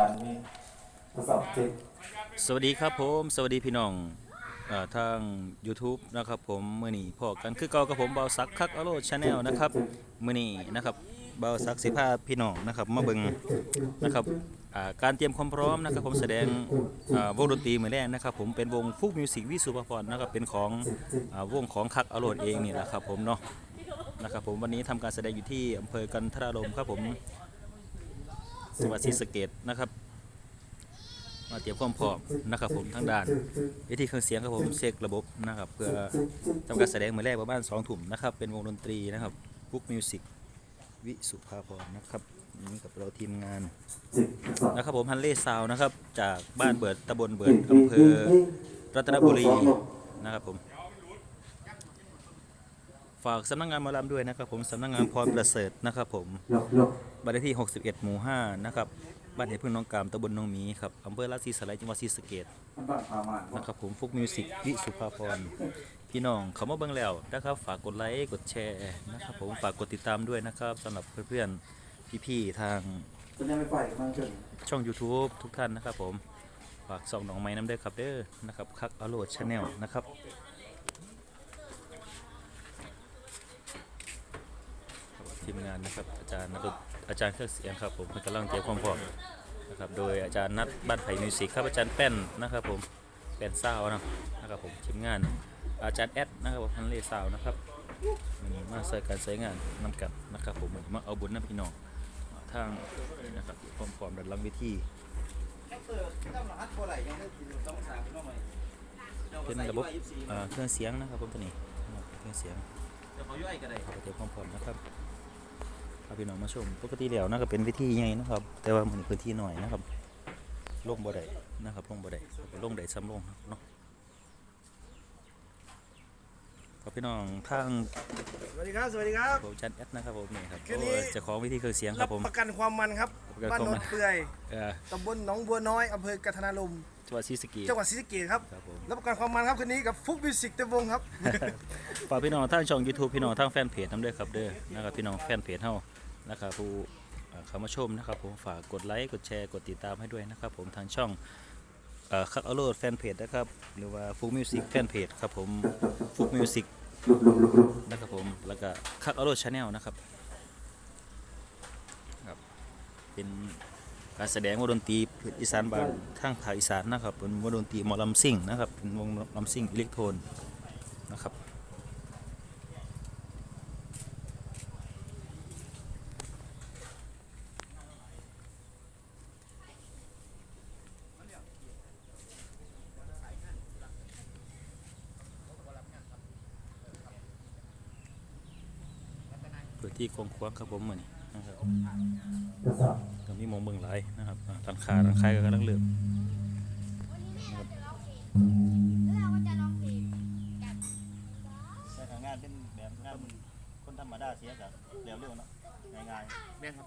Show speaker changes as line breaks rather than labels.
การนี้ทดสอบเช็ค
สวัสดีครับผม สวัสดีพี่น้องเอ่อทาง YouTube นะครับผมมื้อนี้พอกันคือเก่ากับผมเบาซักคักอโลชาแนลนะครับมื้อนี้นะครับเบาซักสิพาพี่น้องนะครับมาเบิ่งนะครับอ่าการเตรียมความพร้อมนะครับผมแสดงอ่าวงดนตรีมื้อแรกนะครับผมเป็นวงฟุกมิวสิกวิสุภพรนะครับเป็นของอ่าวงของคักอโลเองนี่แหละครับผมเนาะนะครับผมวันนี้ทำการแสดงอยู่ที่อำเภอกันทรารมครับผม จังหวัดศรีสะเกษนะครับ มาเตรียมความพร้อมนะครับผมทั้งด้านวิธีเครื่องเสียงครับผมเช็คระบบนะครับ เพื่อทำการแสดงมือแรกประมาณ2ถุ่มนะครับ เป็นวงดนตรีนะครับบุ๊กมิวสิกวิสุภาพรนะครับนี่กับเราทีมงานนะครับผมฮันเล่ซาวนะครับ จากบ้านเบิดตำบลเบิดอำเภอรัตนบุรีนะครับผม ฝากสำนักงานหมาลำด้วยนะครับผมสำนักงานพรประเสริฐนะครับผมบ้านเลขที่ 61 หมู่ 5 นะครับบ้านเหตุพึ่งน้องกามตำบลหนองหมีครับอำเภอราชสีสไลยจังหวัดศรีสะเกษ
นะ
ครับผมฟุกมิวสิกวิสุภาพรพี่น้องเขามาเบิ่งแล้วนะครับ ฝากกดไลค์กดแชร์นะครับผมฝากกดติดตามด้วยนะครับสำหรับเพื่อนๆพี่ๆทางช่อง YouTube ทุกท่านนะครับผมฝากส่องหนองไม้น้ำเด้อครับเด้อนะครับคักอโรดชาแนลนะครับ ทีมงานนะครับ อาจารย์นรุอาจารย์เครื่องเสียงครับผมกำลังเตรียมความพร้อมนะครับ โดยอาจารย์นัดบ้านไผ่มิวสิกครับอาจารย์แป้นนะครับผมแป้นซาวนะนะครับผมทีมงาน อาจารย์แอดนะครับผมทันเลซาวนะครับนี่มาใส่การใช้งานนำกันนะครับผมมาเอาบุญน้ำพี่น้องทางนะครับความพร้อมด้านลังวิธีเป็นระบบเครื่องเสียงนะครับผมตัวนี้เครื่องเสียงครับเตรียมความพร้อมๆนะครับาพี่น้องมาชม ปกติแล้วน่าจะเป็นวิธีใหญ่นะครับ แต่ว่ามันพื้นที่หน่อยนะครับลงบ่ได้นะครับลงบ่ได้ลงได้ซ้ำลงเนาะขอพี่น้องทาง
สวัสดีครับ สวัสดีครับ
ผมจันแอดนะครับผมนี่ครับ
คืนนี้
โอ้ยเจะของวิธีเครื่องเสียงค
รั
รั
บบ
ผม
ประกันความมันครับ
ประกัน
บ้าน
ความ
โน
มัน
นเปื่อย
เอ่อ
ตำบลหนองบัวน้อยอำเภอกัทนารม
จังหวัดศรีสะเกษ
จังหวัดศรีสะเกษครับ
ครับผม
รับประกันความมันครับคืนนี้กับฟุกมิวสิกเต็มวงครับ
ฝากพี่น้องทางช่อง YouTube พี่น้องทางแฟนเพจน้ำเด้อครับเด้อนะครับพี่น้องแฟนเพจเฮา นะครับผู้เข้ามาชมนะครับผมฝากกดไลค์กดแชร์กดติดตามให้ด้วยนะครับผมทางช่องคักเอาโลดแฟนเพจนะครับหรือว่าฟุกมิวสิกแฟนเพจครับผมฟุกมิวสิ
ก
นะครับผมแล้วก็คักเอาโลดชาแนลนะครับครับเป็นการแสดงวงดนตรีพื้นอีสานบ้านทางภาคอีสานนะครับเป็นวงดนตรีหมอลำซิ่งนะครับเป็นวงลำซิ่งอิเล็กโทรนนะครับ พื้นที่กว้างขวางครับผมเหมือนนะครับ
ทดสอบ
ก็มีหมองเบิ่งหลายนะครับอ่าร้านค้าร้านขายก็กำลังเริ่ม
ใช่งานเป็นแบบงานคนธรรมดาเสียกับเร็วๆเนาะง่าย
แม่ครับ